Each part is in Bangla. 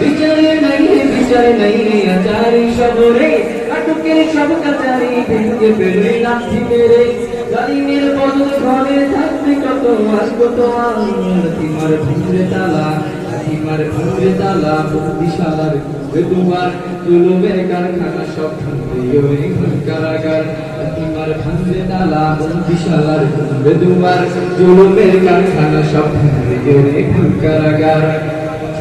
বিচারে নাই বিচারে নাই আচারি সবরে নাটকের সব কাচারি ভেঙে ফেলে লাঠি মেরে জালিমের বদল ঘরে থাকবে কত আস কত তিমার ভাঙরে তালা। তিমার ভাঙরে তালা বন্দিশালার দুয়ার জুলুমের কারখানা সব ওরে কারাগার। তিমার ভাঙরে তালা বন্দিশালার দুয়ার জুলুমের কারখানা সব ওরে কারাগার।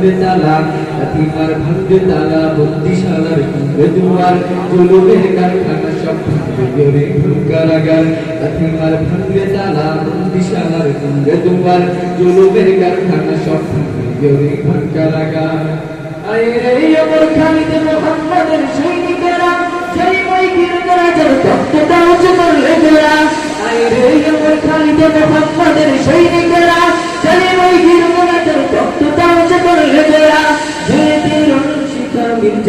ভাঙবে তালা লাথিমার ভাঙবে তালা বন্দিশালার খুলবে দুয়ার জুলুমের কারখানা সব ভাঙবে ওরে কারাগার লাথিমার ভাঙবে তালা বন্দিশালার খুলবে দুয়ার জুলুমের কারখানা সব ভাঙবে ওরে কারাগার আইরে অমর খালিদ মোহাম্মদের সৈনিকেরা জয় মই কিরকরা যার তত্ত্বটা উঁচু করলে জোড়া আইরে অমর খালিদ মোহাম্মদের সৈনিকেরা জয় মই কিরকরা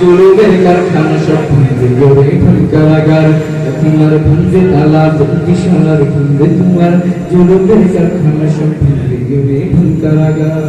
জুলুমের কারখানা সব ভাঙরে গড়ে কারাগার তোমার ভাঙবে তালা বন্দিশালার খুলবে তোমার জুলুমের কারখানা সব ভাঙবে গড়ে কারাগার